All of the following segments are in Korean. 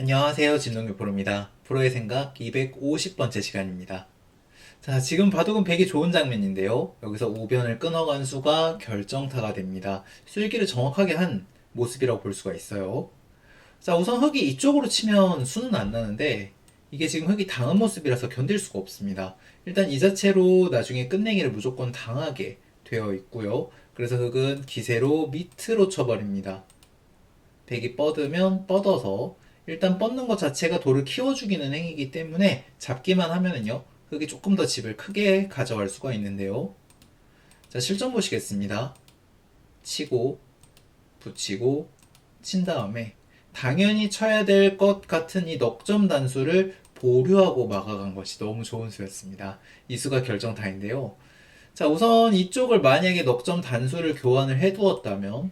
안녕하세요. 진동규 프로입니다. 프로의 생각 250번째 시간입니다. 자, 지금 바둑은 백이 좋은 장면인데요. 여기서 우변을 끊어간 수가 결정타가 됩니다. 술기를 정확하게 한 모습이라고 볼 수가 있어요. 자, 우선 흙이 이쪽으로 치면 수는 안 나는데 이게 지금 흙이 당한 모습이라서 견딜 수가 없습니다. 일단 이 자체로 나중에 끝내기를 무조건 당하게 되어 있고요. 그래서 흙은 기세로 밑으로 쳐버립니다. 백이 뻗으면 뻗어서 일단 뻗는 것 자체가 돌을 키워주기는 행위이기 때문에 잡기만 하면은요 흙이 조금 더 집을 크게 가져갈 수가 있는데요 자 실전 보시겠습니다 치고 붙이고 친 다음에 당연히 쳐야 될 것 같은 이 넉점 단수를 보류하고 막아간 것이 너무 좋은 수였습니다 이 수가 결정타인데요 자 우선 이쪽을 만약에 넉점 단수를 교환을 해두었다면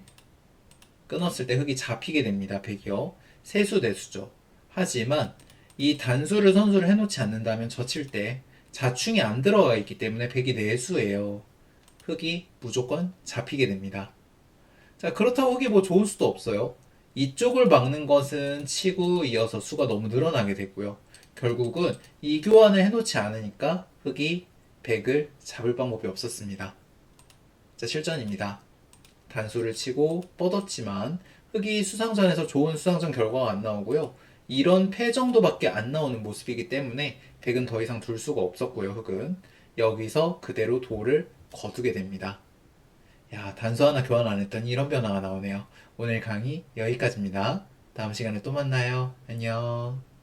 끊었을 때 흙이 잡히게 됩니다. 백이요. 세수 대수죠. 하지만 이 단수를 선수를 해놓지 않는다면 젖힐 때 자충이 안 들어가 있기 때문에 백이 내수예요. 흙이 무조건 잡히게 됩니다. 자 그렇다고 흙이 뭐 좋은 수도 없어요. 이쪽을 막는 것은 치고 이어서 수가 너무 늘어나게 됐고요. 결국은 이 교환을 해놓지 않으니까 흙이 백을 잡을 방법이 없었습니다. 자 실전입니다. 단수를 치고 뻗었지만 흑이 수상전에서 좋은 수상전 결과가 안 나오고요. 이런 패 정도밖에 안 나오는 모습이기 때문에 백은 더 이상 둘 수가 없었고요. 흑은 여기서 그대로 돌을 거두게 됩니다. 야 단수 하나 교환 안 했더니 이런 변화가 나오네요. 오늘 강의 여기까지입니다. 다음 시간에 또 만나요. 안녕.